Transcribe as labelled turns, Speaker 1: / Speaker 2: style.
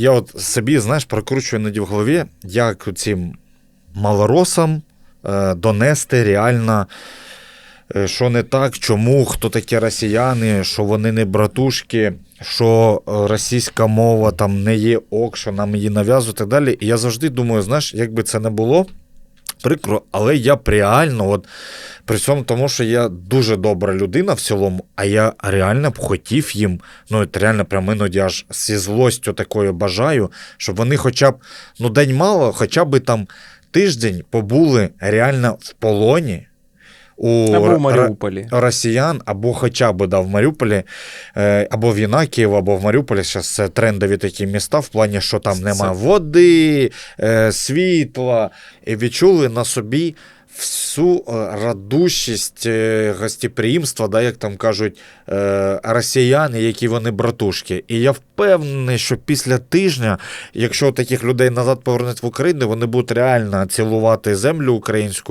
Speaker 1: я от собі, знаєш, прокручую іноді в голові, як цим малоросам е, донести реально, е, що не так, чому, хто такі росіяни, що вони не братушки, що російська мова там не є ок, що нам її нав'язують і так далі. І я завжди думаю, знаєш, як би це не було. Прикро, але я реально, от при цьому тому, що я дуже добра людина в цілому, а я реально б хотів їм, ну от реально прям іноді аж зі злостю такою бажаю, щоб вони хоча б, ну день мало, хоча б там тиждень побули реально в полоні. У
Speaker 2: Або в Маріуполі.
Speaker 1: росіян, або хоча б да, в Маріуполі, е, або в Єнакієво, або в Маріуполі. Зараз це трендові такі міста, в плані, що там
Speaker 2: Це-
Speaker 1: нема води, е, світла, і відчули на собі всю е, радущість гостеприємства, да, як там кажуть, е, росіян, які вони братушки. І я впевнений, що після тижня, якщо таких людей назад повернуть в Україну, вони будуть реально цілувати землю українську.